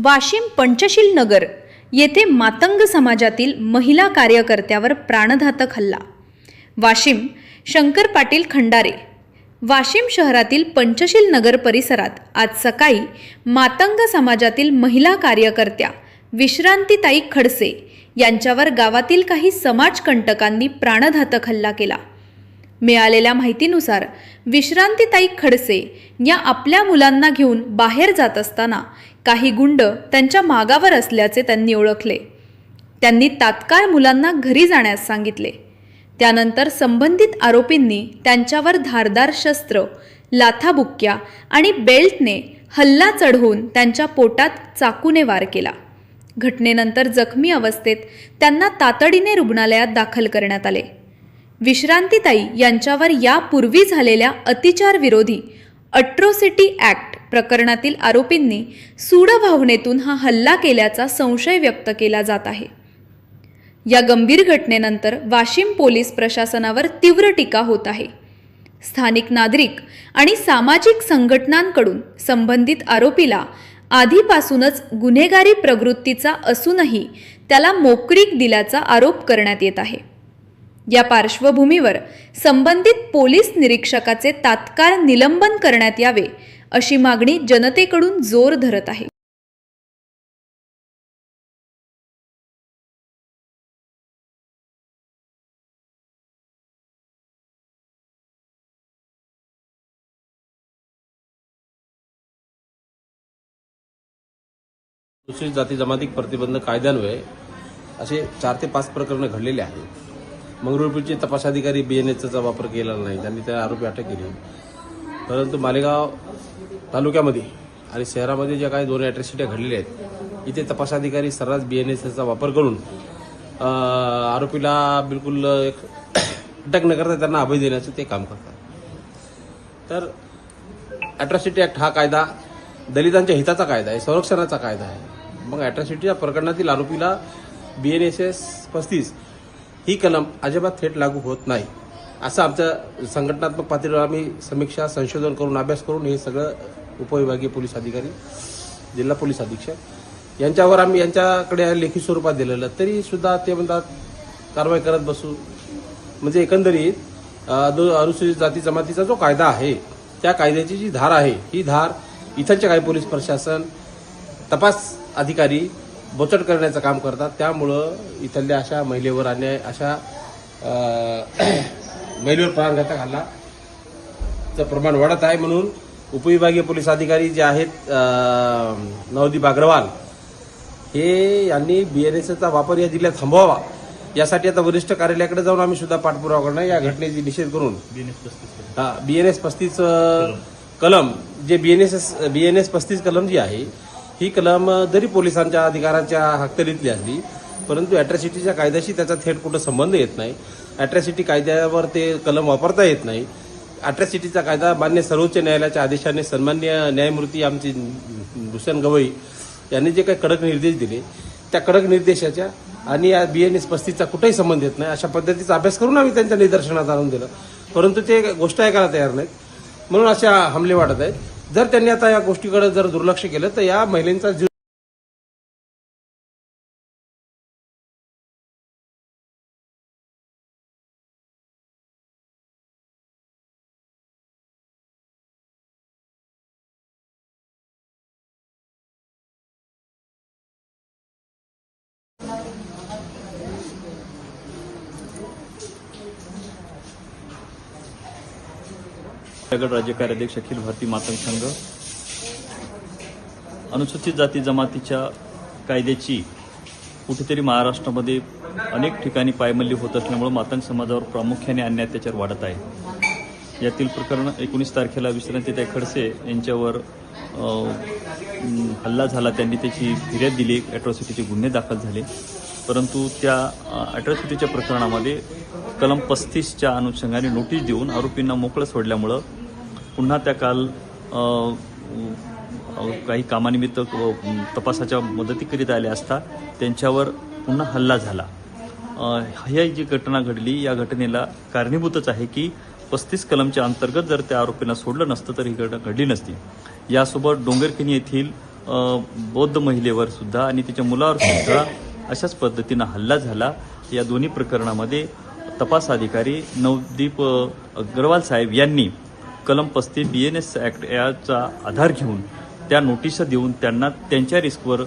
वाशिम पंचशील नगर येथे मातंग समाजातील महिला कार्यकर्त्यावर प्राणघातक हल्ला. वाशिम शंकर पाटील खंडारे. वाशिम शहरातील पंचशील नगर परिसरात आज सकाळी मातंग समाजातील महिला कार्यकर्त्या विश्रांतीताई खडसे यांच्यावर गावातील काही समाजकंटकांनी प्राणघातक हल्ला केला. मिळालेल्या माहितीनुसार विश्रांतीताई खडसे या आपल्या मुलांना घेऊन बाहेर जात असताना काही गुंड त्यांच्या मागावर असल्याचे त्यांनी ओळखले. त्यांनी तात्काळ मुलांना घरी जाण्यास सांगितले. त्यानंतर संबंधित आरोपींनी त्यांच्यावर धारदार शस्त्र लाथाबुक्क्या आणि बेल्टने हल्ला चढवून त्यांच्या पोटात चाकूने वार केला. घटनेनंतर जखमी अवस्थेत त्यांना तातडीने रुग्णालयात दाखल करण्यात आले. विश्रांतीताई यांच्यावर यापूर्वी झालेल्या अतिचार विरोधी अट्रोसिटी ॲक्ट प्रकरणातील आरोपींनी सूडभावनेतून हा हल्ला केल्याचा संशय व्यक्त केला जात आहे. या गंभीर घटनेनंतर वाशिम पोलीस प्रशासनावर तीव्र टीका होत आहे. स्थानिक नागरिक आणि सामाजिक संघटनांकडून संबंधित आरोपीला आधीपासूनच गुन्हेगारी प्रवृत्तीचा असूनही त्याला मोकळीक दिल्याचा आरोप करण्यात येत आहे. या पार्श्वभूमीवर संबंधित पोलीस निरीक्षकाचे तात्काळ निलंबन करण्यात यावे अशी मागणी जनतेकडून जोर धरत आहे. अनुसूचित जाती जमाती प्रतिबंध कायद्यान्वये असे चार ते पाच प्रकरणं घडलेले आहेत. मंगरुळपीरचे तपासाधिकारी बी एन बीएनएसचा वापर केलेला नाही. त्यांनी त्या आरोपी अटक केली. परंतु मालेगाव तालुक्यामध्ये आणि शहरामध्ये ज्या काही दोन अॅट्रॉसिट्या घडलेल्या आहेत इथे तपास अधिकारी सर्रास एसचा वापर करून आरोपीला बिलकुल एक अटक न करता त्यांना अभय देण्याचं ते काम करतात. तर ॲट्रॉसिटी ॲक्ट हा कायदा दलितांच्या हिताचा कायदा आहे संरक्षणाचा कायदा आहे. मग ॲट्रॉसिटीच्या प्रकरणातील आरोपीला बी एन एस एस पस्तीस ही कलम अजिबात थेट लागू होत नाही. असं आमचं संघटनात्मक पातळीवर आम्ही समीक्षा संशोधन करून अभ्यास करून हे सगळं उपविभागीय पोलीस अधिकारी जिल्हा पोलीस अधीक्षक. यांच्यावर आम्ही यांच्याकडे लेखी स्वरूपात दिलेलं तरी सुद्धा ते म्हणतात कारवाई करत बसू. म्हणजे एकंदरीत अनुसूचित जाती जमातीचा जो कायदा आहे त्या कायद्याची जी धार आहे ही धार इथलचे काही पोलीस प्रशासन तपास अधिकारी बोचट करण्याचं काम करतात. त्यामुळं इथल्या अशा महिलेवर आणि अशा महिलेवर प्राणघातक हल्लाचं प्रमाण वाढत आहे म्हणून उपविभागीय पोलीस अधिकारी जे आहेत नवदीप अग्रवाल हे यांनी बीएनएसचा वापर या जिल्ह्यात थांबवावा. यासाठी आता वरिष्ठ कार्यालयाकडे जाऊन आम्ही सुद्धा पाठपुरावा करणार. या घटनेची निषेध करून. बीएनएस पस्तीस कलम. जे बीएनएस बीएनएस पस्तीस कलम जी आहे ही कलम जरी पोलिसांच्या अधिकाराच्या हक्तलीतली असली परंतु अॅट्रॉसिटीच्या कायद्याशी त्याचा थेट कुठं संबंध येत नाही. अॅट्रॉसिटी कायद्यावर ते कलम वापरता येत नाही. अट्रॅसिटीचा कायदा मान्य सर्वोच्च न्यायालयाच्या आदेशाने सन्मान्य न्यायमूर्ती आमची भूषण गवई यांनी जे काही कडक निर्देश दिले त्या कडक निर्देशाच्या आणि या बी एन एस पस्तीसचा कुठेही संबंध येत नाही. अशा पद्धतीचा अभ्यास करून आम्ही त्यांच्या निदर्शनात आणून दिलं. परंतु ते गोष्ट ऐकायला तयार नाहीत. म्हणून अशा हमले वाटत आहेत. जर त्यांनी आता या गोष्टीकडे जर दुर्लक्ष केलं तर या महिलेंचा जीव रायगड राज्य कार्याध्यक्ष अखिल भारतीय मातंग संघ अनुसूचित जाती जमातीच्या कायद्याची कुठेतरी महाराष्ट्रामध्ये अनेक ठिकाणी पायमल्ली होत असल्यामुळे मातंग समाजावर प्रामुख्याने अन्याय अत्याचार वाढत आहे. यातील प्रकरण एकोणीस तारखेला विश्रांतीताई खडसे यांच्यावर हल्ला झाला. त्यांनी त्याची फिर्याद दिली. ॲट्रॉसिटीचे गुन्हे दाखल झाले. परंतु त्या ॲट्रॉसिटीच्या प्रकरणामध्ये कलम पस्तीसच्या अनुषंगाने नोटीस देऊन आरोपींना मोकळं सोडल्यामुळं पुन्हा त्या काल काही कामानिमित्त तपासाच्या मदतीकरीत आले असता त्यांच्यावर पुन्हा हल्ला झाला. ही जी घटना घडली या घटनेला कारणीभूतच आहे की पस्तीस कलमच्या अंतर्गत जर त्या आरोपींना सोडलं नसतं तर ही घटना घडली नसती. यासोबत डोंगरखिनी येथील बौद्ध महिलेवर सुद्धा आणि तिच्या मुलावर सुद्धा अशाच पद्धतीनं हल्ला झाला. या दोन्ही प्रकरणामध्ये तपास अधिकारी नवदीप अग्रवाल साहेब यांनी कलम पस्तीस बी एन एस ॲक्ट याचा आधार घेऊन त्या नोटिसा देऊन त्यांना त्यांच्या रिस्कवर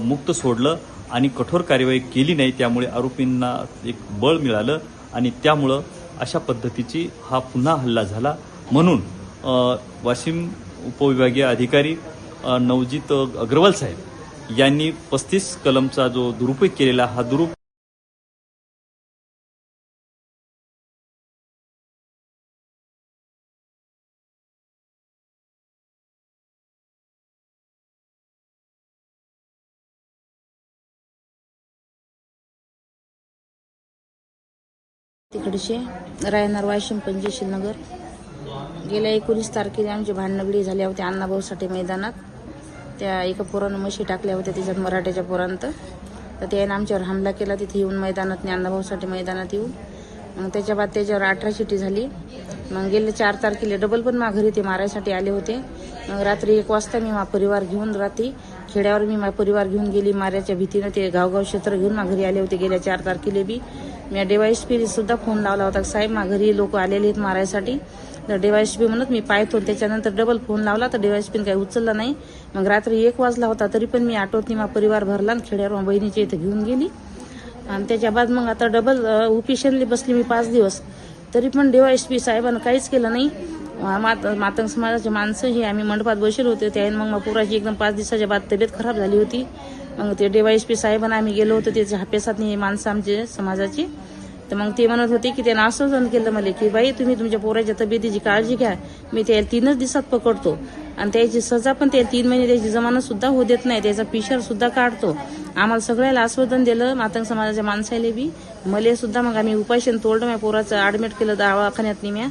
मुक्त सोडलं आणि कठोर कार्यवाही केली नाही त्यामुळे आरोपींना एक बळ मिळालं आणि त्यामुळं अशा पद्धतीची हा पुन्हा हल्ला झाला. म्हणून वाशिम उपविभागीय अधिकारी नवजीत अग्रवाल साहेब यांनी पस्तीस कलमचा जो दुरुपयोग केलेला हा दुरुप तिकडचे. राहणार वाशिम पंचशील नगर गेल्या एकोणीस तारखेला आमची भांडणगडी झाल्या होत्या अण्णाभाऊसाठी मैदानात. त्या एका पोरानं म्हशी टाकल्या होत्या त्याच्यात मराठ्याच्या पोरांत. तर त्याने आमच्यावर हमला केला तिथे येऊन मैदानात अण्णाभाऊसाठी मैदानात येऊन मग त्याच्या बाद त्याच्यावर अठरा शिटी झाली. मग गेले चार तारखेला डबल पण मा घरी ते मारायसाठी आले होते. मग रात्री एक वाजता मी मा परिवार घेऊन रात्री खेड्यावर मी मा परिवार घेऊन गेली. माऱ्याच्या भीतीनं ते गावगाव क्षेत्र घेऊन मा घरी आले होते गेल्या चार तारखेला बी. मी डिवाइस पी सुद्धा फोन लावला होता. साहेब मा घरी लोक आलेले आहेत मारायसाठी. तर डिवाइस पी म्हणत मी पाहतो त्याच्यानंतर डबल फोन लावला. तर डिवाइस पीन काही उचलला नाही. मग रात्री एक वाजला होता तरी पण मी आठवत मा परिवार भरला आणि खेड्यावर बहिणीच्या इथं घेऊन गेली. आणि त्याच्या बाद मग आता डबल उपिशनली बसली मी पाच दिवस. तरी पण देवा एस पी साहेबांना काहीच केलं नाही. मात मातंग समाजाचे माणसं ही आम्ही मंडपात बसेल होते. त्याने मग पुराची एकदम पाच दिवसाच्या बाद तब्येत खराब झाली होती. मग ते डेवा एस पी साहेबांना आम्ही गेलो होतो. त्याच्या हापेसात हे माणसं आमचे समाजाची. तर मग ते म्हणत होते की त्यानं आश्वासन केलं मला की बाई तुम्ही तुमच्या पोराच्या तब्येतीची काळजी घ्या. मी त्या तीनच दिवसात पकडतो. आणि त्याची सजा पण ते तीन महिने त्याची जमानत सुद्धा होऊ देत नाही. त्याचा पिशर सुद्धा काढतो. आम्हाला सगळ्याला आस्वादन दिलं. मातंग समाजाच्या माणसाले बी. मले सुद्धा मग आम्ही उपाशन तोडलं. माझ्या पोराचं ॲडमिट केलं दवाखान्यात निम्या.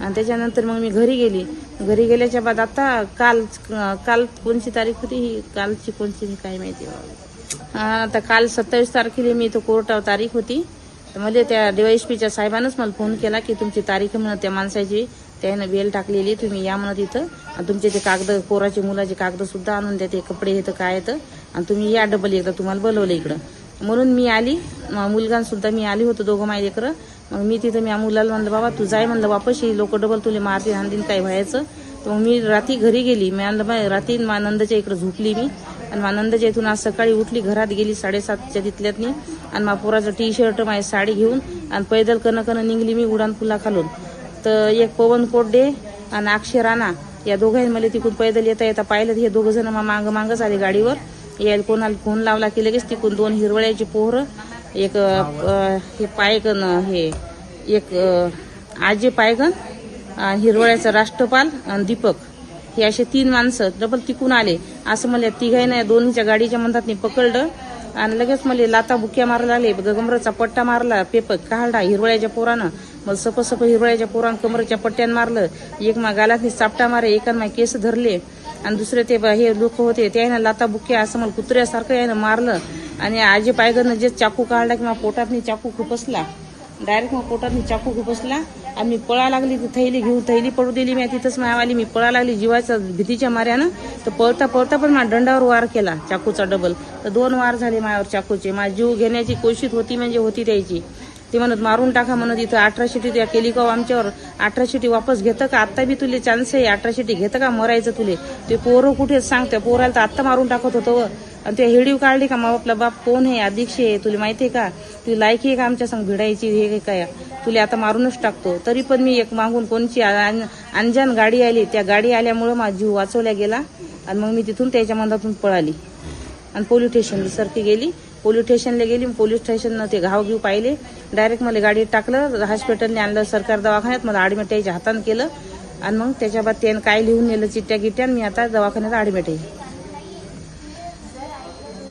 आणि त्याच्यानंतर मग मी घरी गेली. घरी गेल्याच्या बाद आता काल काल कोणची तारीख होती ही? कालची कोणची काय माहिती आता काल सत्तावीस तारखेला मी तो कोर्टावर तारीख होती. तर मला त्या डीवायसपीच्या साहेबानंच मला फोन केला की तुमची तारीख आहे म्हणत त्या माणसाची त्यानं बेल टाकलेली. तुम्ही या म्हणत इथं. आणि तुमचे ते कागद पोराचे मुलाचे कागद सुद्धा आणून द्या ते कपडे येतं काय येतं आणि तुम्ही या डबल एकदा तुम्हाला बोलवलं इकडं. म्हणून मी आली. मुलगांसुद्धा मी आली होतो दोघं माहिती इकडं मग मी तिथं मी मुलाला म्हणलं बाबा तू जाय म्हणलं वापस. ही लोक डबल तुले मारतील हाणतील काय व्हायचं. तर मग मी रात्री घरी गेली. मी आणलं रात्री मानंदच्या इकडं झोपली मी. आणि मानंदच्या इथून आज सकाळी उठली घरात गेली साडेसातच्या तिथल्यातनी. आणि मा पोराचं टी शर्ट माझी साडी घेऊन आणि पैदल कणं कणं निघली मी उडान फुला खालून तर एक पवन कोड्डे आणि अक्षय राणा या दोघांनी मला तिकून पैदल येता येता पाहिलं. तर हे दोघं जण मागं मागच आले गाडीवर. यायला कोणाला फोन लावला की लगेच तिकून दोन हिरवळ्याची पोहरं एक हे पायगन हे एक आजे पायगन हिरवळ्याचा राष्ट्रपाल आणि दीपक. हे असे तीन माणसं डबल तिकून आले. असं मला तिघाईनं दोन्हीच्या गाडीच्या मंदात पकडलं. आणि लगेच मला लाता बुक्या मारायला लागले गगमराचा पट्टा मारला पेपर काढला हिरवळ्याच्या पोरानं. मग सप सप हिरवळ्याच्या पोरानं कमरेच्या पट्ट्यानं मारलं. एक मा गालातनी चापटा मारे एकानं मा केस धरले. आणि दुसरे ते हे लोक होते त्यानं लाता बुक्या असं मला कुत्र्यासारखं यानं मारलं. आणि आजी पायगरनं जे चाकू काढला की मा पोटातनी चाकू खुपसला डायरेक्ट मग पोटात चाकू खुपसला आणि मी पळा लागली ती थैली घेऊन थैली पडू दिली. मी तिथंच मायावाली मी पळा लागली जीवाचा भीतीच्या माऱ्यानं. तर पळता पळता पण माझ्या दंडावर वार केला चाकूचा डबल तर दोन वार झाले मायावर चाकूचे. माझा जीव घेण्याची कोशिश होती म्हणजे होती त्याची. ते म्हणत मारून टाका म्हणत इथं अठरा शिटी त्या केली का आमच्यावर. अठरा शिटी वापस घेतं का? आत्ता बी तुले चान्स आहे. अठरा शिटी घेतं का? मरायचं तुले. ते पोरं कुठेच सांग त्या पोराला तर आत्ता मारून टाकत होतं व. आणि ते हिडीव काढली का मग आपला बाप कोण आहे अध्यक्ष आहे तुला माहिती आहे का? तुला लायकी आहे का आमच्या संग भिडायची हे काय तुला आता मारूनच टाकतो. तरी पण मी एक मागून कोणची अन- अनजान गाडी आली त्या गाडी आल्यामुळं माझा जीव वाचवला गेला आणि मग मी तिथून त्याच्या मनातून पळाली. आणि पोलीस स्टेशनला सारखी गेली. पोलीस स्टेशनला गेली पोलीस स्टेशननं ते घाव घेऊ पाहिले. डायरेक्ट मला गाडीत टाकलं हॉस्पिटलने आणलं सरकार दवाखान्यात मला ॲडमिट त्याच्या हातानं केलं. आणि मग त्याच्या बाद त्यानं काय लिहून नेलं चिट्ट्या गिट्ट्या मी आता दवाखान्यात ॲडमिट आहे.